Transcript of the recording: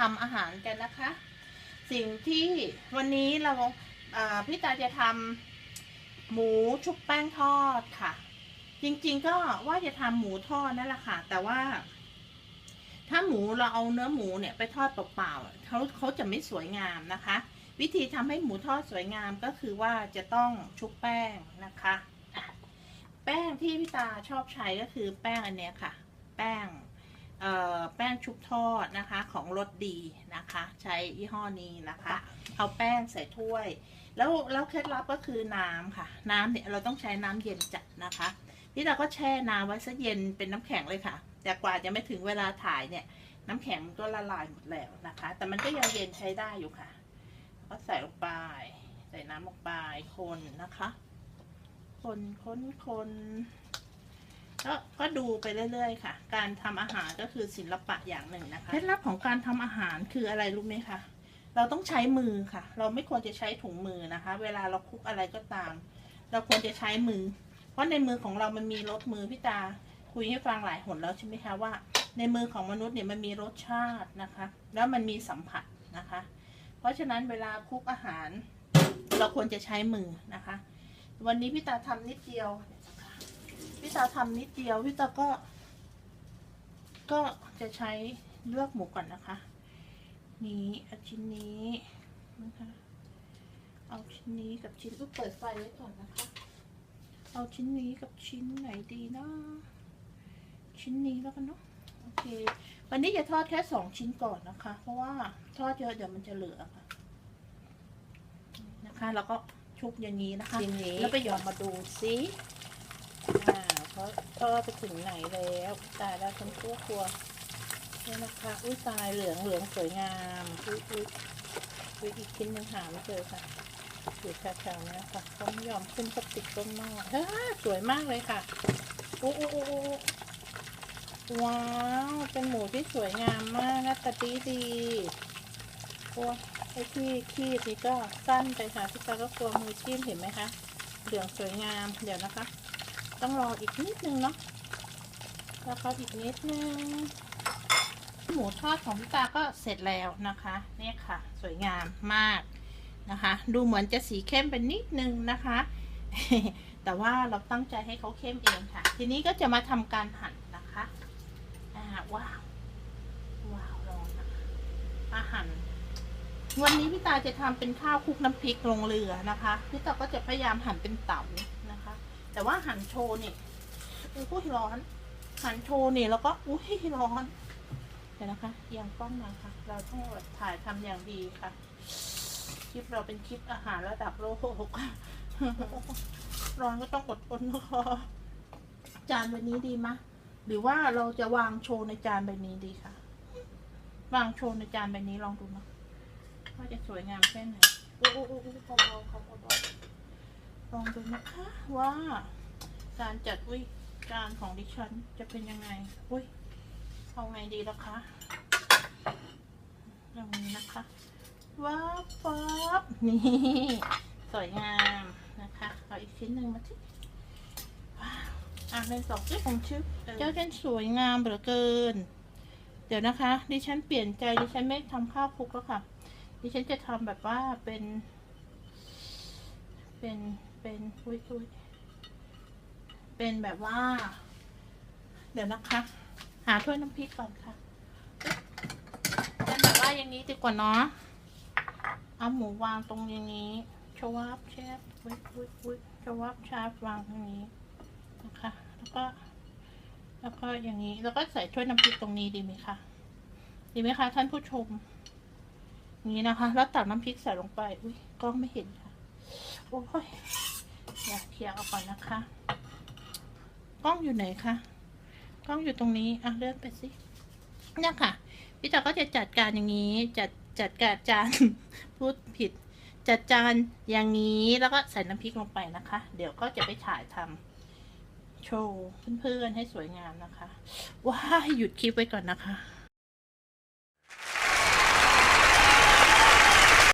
ทำอาหารกันนะคะ สิ่งที่วันนี้เราพี่ตาจะทำหมูชุบแป้งทอดค่ะ จริงๆก็ว่าจะทำหมูทอดนั่นแหละค่ะ แต่ว่า ถ้าหมูเราเอาเนื้อหมูเนี่ยไปทอดเปล่าๆเขาเขาจะไม่สวยงามนะคะ วิธีทำให้หมูทอดสวยงามก็คือว่าจะต้องชุบแป้งนะคะ แป้งที่พี่ตาชอบใช้ก็คือแป้งอันเนี้ยค่ะ แป้ง แป้งชุบทอดนะคะของรสดีนะคะ ใช้ยี่ห้อนี้นะคะ เอาแป้งใส่ถ้วย แล้วแล้วเคล็ดลับก็คือน้ำค่ะ น้ำเนี่ยเราต้องใช้น้ำเย็นจัดนะคะ นี่เราก็แช่น้ำไว้ซะเย็นเป็นน้ำแข็งเลยค่ะ แต่กว่าจะไม่ถึงเวลาถ่ายเนี่ย น้ำแข็งมันก็ละลายหมดแล้วนะคะ แต่มันก็ยังเย็นใช้ได้อยู่ค่ะ ก็ใส่ลงไป ใส่น้ำลงไปคนนะคะ คนคนคน ก็ก็ดูไปเรื่อยๆค่ะ การทำอาหารก็คือศิลปะอย่างหนึ่งนะคะเคล็ดลับของการทำอาหารคืออะไรรู้ไหมคะเราต้องใช้มือค่ะ เราไม่ควรจะใช้ถุงมือนะคะ เวลาเราคลุกอะไรก็ตาม เราควรจะใช้มือ เพราะในมือของเรามันมีรสมือพี่ตาคุยให้ฟังหลายหนแล้วใช่ไหมคะว่า ในมือของมนุษย์เนี่ยมันมีรสชาตินะคะ แล้วมันมีสัมผัสนะคะ เพราะฉะนั้นเวลาคลุกอาหาร เราควรจะใช้มือนะคะ วันนี้พี่ตาทำนิดเดียว พี่ตาทำนิดเดียวพี่ตาก็ ก็จะใช้เลือกหมูก่อนนะคะ นี้เอาชิ้นนี้นะคะ เอาชิ้นนี้กับชิ้นอุ๊ยเปิดไฟไว้ก่อนนะคะ เอาชิ้นนี้กับชิ้นไหนดีนะชิ้นนี้แล้วกันเนาะโอเค วันนี้จะทอดแค่สองชิ้นก่อนนะคะ เพราะว่าทอดเยอะเดี๋ยวมันจะเหลือค่ะ นะคะ แล้วก็ชุบอย่างนี้นะคะทีนี้แล้วไปหยอดมาดูซิอ่า เพราทอดไปถึงไหนแล้วตายแล้วฉันกลัวกลัวนี่นะคะ อุ้ยตายเหลืองเหลืองสวยงามอุ้ยอุ้ยอุ้ยอีกชิ้นหนึ่งหาไม่เจอค่ะอยู่แถวๆนี้ค่ะต้มยอมขึ้นสติกต้นหม้อเฮ้ยสวยมากเลยค่ะโอ้โอ้โอ้ว้าว เป็นหมูที่สวยงามมากนะตาดีดีโอ้ไอ้ที่คีบนี่ก็สั้นไปค่ะพี่ตาก็กลัวมือจิ้มเห็นไหมคะเหลืองสวยงาม เดี๋ยวนะคะ ต้องรออีกนิดนึงเนาะแล้วก็อีกนิดนึง หมูทอดของพี่ตาก็เสร็จแล้วนะคะเนี่ยค่ะ สวยงามมากนะคะ ดูเหมือนจะสีเข้มเป็นนิดนึงนะคะ แต่ว่าเราตั้งใจให้เขาเข้มเองค่ะ ทีนี้ก็จะมาทำการหั่นนะคะอ่าว้าวว้าวร้อนนะคะมาหั่นวันนี้พี่ตาจะทำเป็นข้าวคลุกน้ำพริกลงเรือนะคะ พี่ตาก็จะพยายามหั่นเป็นเต๋า แต่ว่าหั่นโชว์นี่อุ้ยร้อนหั่นโชว์นี่แล้วก็อุ้ยร้อนเดี๋ยวนะคะอียังกล้องหน่อยค่ะ เราต้องถ่ายทำอย่างดีค่ะ คลิปเราเป็นคลิปอาหารระดับโลกร้อนก็ต้องอดทนนะคะจานใบนี้ดีมะ หรือว่าเราจะวางโชว์ในจานใบนี้ดีค่ะ วางโชว์ในจานใบนี้ลองดูนะว่าจะสวยงามแค่ไหนโอ้โอ้โอ้โอ้เบาๆค่ะเบาๆ ลองดูนะคะว่าการจัดอุ้ยจานของดิฉันจะเป็นยังไง อุ้ยเอาไงดีล่ะคะอย่างนี้นะคะว้าวป๊บนี่สวยงามนะคะเอาอีกชิ้นหนึ่งมาที่ว้าวอะในสองชิ้นของชิปเจ้าเช่นสวยงามเหลือเกิน เดี๋ยวนะคะ ดิฉันเปลี่ยนใจดิฉันไม่ทำข้าวคลุกแล้วค่ะ ดิฉันจะทำแบบว่าเป็น เป็น เป็นอุ้ยอุ้ยเป็นแบบว่า เดี๋ยวนะคะ หาถ้วยน้ำพริกก่อนค่ะเป็นแบบว่าอย่างนี้ดีกว่าเนาะเอาหมูวางตรงอย่างนี้ชวับแชบอุ้ยอุ้ยอุ้ยชวับชาบวางตรงนี้นะคะ แล้วก็แล้วก็อย่างนี้ แล้วก็ใส่ถ้วยน้ำพริกตรงนี้ดีไหมคะ ดีไหมคะท่านผู้ชมอย่างนี้นะคะ แล้วตักน้ำพริกใส่ลงไป อุ้ยกล้องไม่เห็นค่ะ โอ้ยอยากเคลียร์เอาก่อนนะคะ กล้องอยู่ไหนคะกล้องอยู่ตรงนี้อะเลื่อนไปสิเนี่ยค่ะ พี่จ๋าก็จะจัดการอย่างนี้ จัดจัดการจานพูดผิด จัดจานอย่างนี้แล้วก็ใส่น้ำพริกลงไปนะคะ เดี๋ยวก็จะไปถ่ายทำโชว์เพื่อนๆให้สวยงามนะคะว้าหยุดคลิปไว้ก่อนนะคะ